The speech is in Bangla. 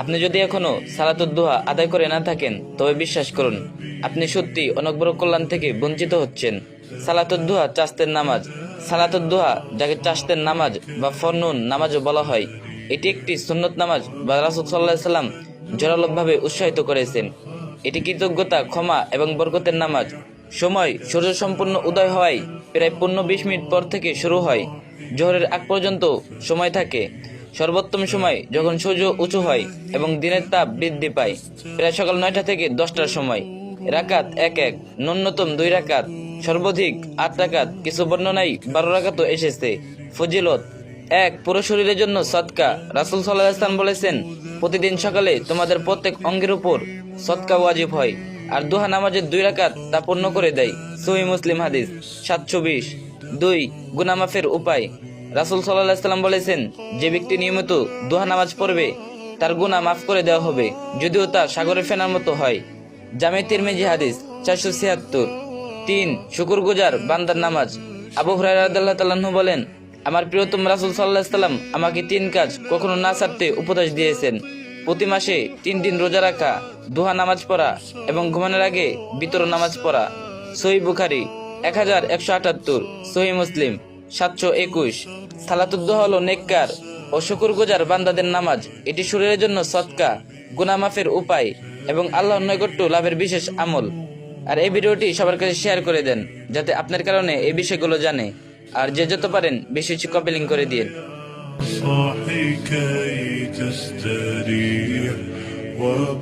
আপনি যদি এখনও সালাতুদ্দোহা আদায় করে না থাকেন, তবে বিশ্বাস করুন, আপনি সত্যি অনেক বড় কল্যাণ থেকে বঞ্চিত হচ্ছেন। সালাতুদ্দোহা চাস্তের নামাজ। সালাতুদ্দোহা যাকে চাস্তের নামাজ বা ফরনুন নামাজও বলা হয়, এটি একটি সুন্নত নামাজ বা রাসুল সাল্লাহ সাল্লাম জোরালোভাবে উৎসাহিত করেছেন। এটি কৃতজ্ঞতা, ক্ষমা এবং বরকতের নামাজ। সময় সূর্য সম্পূর্ণ উদয় হওয়ায় প্রায় পনেরো বিশ মিনিট পর থেকে শুরু হয়। জোহরের আগ পর্যন্ত সময় থাকে। সর্বোত্তম সময় যখন সূর্য উঁচু হয় এবং দিনের তাপ বৃদ্ধি পায়, প্রায় সকাল নয়টা থেকে দশটার সময়। রাকাত এক এক, ন্যূনতম দুই রাকাত, সর্বাধিক আট রাকাত, কিছু বর্ণনায় বারো রাকাতও এসেছে। ফজিলত, এক, পুরো শরীরের জন্য সৎকা রাসুল সাল্লাহ ইসলাম বলেছেন, প্রতিদিন সকালে তোমাদের প্রত্যেক অঙ্গের উপর সৎকা ওয়াজিব হয়, আর দুহা নামাজের দুই রাকাত তা পূর্ণ করে দেয়। সহি মুসলিম হাদিস, সাতশো বিশ। দুই গুনামাফের উপায়। রাসুল সাল্লাম বলেছেন, যে ব্যক্তি নিয়মিত দোহা নামাজ পড়বে, তার গুনাহ মাফ করে দেওয়া হবে, যদিও তা সাগরে ফেনার মতো হয়। জামে তিরমিজি হাদিস চারশো ছিয়াত্তর। তিন শুকুর গুজার বান্দার নামাজ। আবু হুরাইরাহ তাল্লাহ্ন বলেন, আমার প্রিয়তম রাসুল সাল্লাহ সাল্লাম আমাকে তিন কাজ কখনো না ছাড়তে উপদেশ দিয়েছেন। প্রতি মাসে তিন দিন রোজা রাখা, দুহা নামাজ পড়া এবং ঘুমানোর আগে বিতর নামাজ পড়া। সহি বুখারি, এক হাজার একশো আটাত্তর। সহি মুসলিম। সাতশো একুশ সালাতুদ্দোহ হল নেককার ও শুকুর গুজার বান্দাদের নামাজ এটি শরীরের জন্য সৎকা গুনামাফের উপায় এবং আল্লাহ নৈকট্য লাভের বিশেষ আমল আর এই ভিডিওটি সবার কাছে শেয়ার করে দেন যাতে আপনার কারণে এই বিষয়গুলো জানে আর যে যত পারেন বেশি বেশি কপি লিঙ্ক করে দিন صاحي كي تستريح